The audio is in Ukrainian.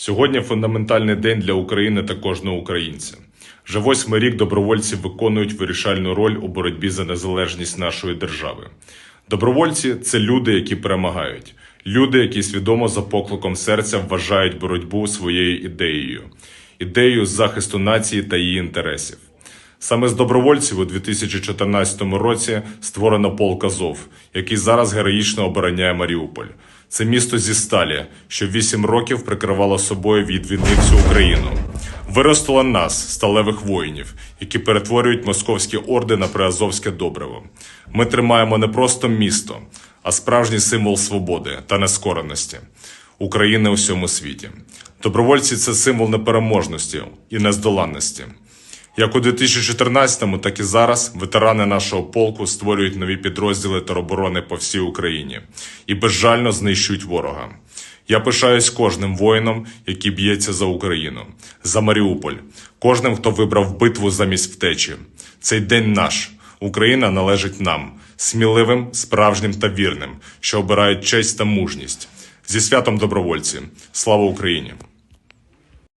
Сьогодні фундаментальний день для України та кожного українця. Вже восьмий рік добровольці виконують вирішальну роль у боротьбі за незалежність нашої держави. Добровольці це люди, які перемагають, люди, які свідомо за покликом серця вважають боротьбу своєю ідеєю, ідеєю захисту нації та її інтересів. Саме з добровольців у 2014 році створено полк Азов, який зараз героїчно обороняє Маріуполь. Це місто зі сталі, що вісім років прикривало собою від всю Україну. Виростило нас, сталевих воїнів, які перетворюють московські орди на приазовське добриво. Ми тримаємо не просто місто, а справжній символ свободи та нескореності України у всьому світі. Добровольці це символ непереможності і нездоланності. Як у 2014-му, так і зараз ветерани нашого полку створюють нові підрозділи тероборони по всій Україні і безжально знищують ворога. Я пишаюсь кожним воїном, який б'ється за Україну, за Маріуполь, кожним, хто вибрав битву замість втечі. Цей день наш. Україна належить нам, сміливим, справжнім та вірним, що обирають честь та мужність. Зі святом добровольці. Слава Україні!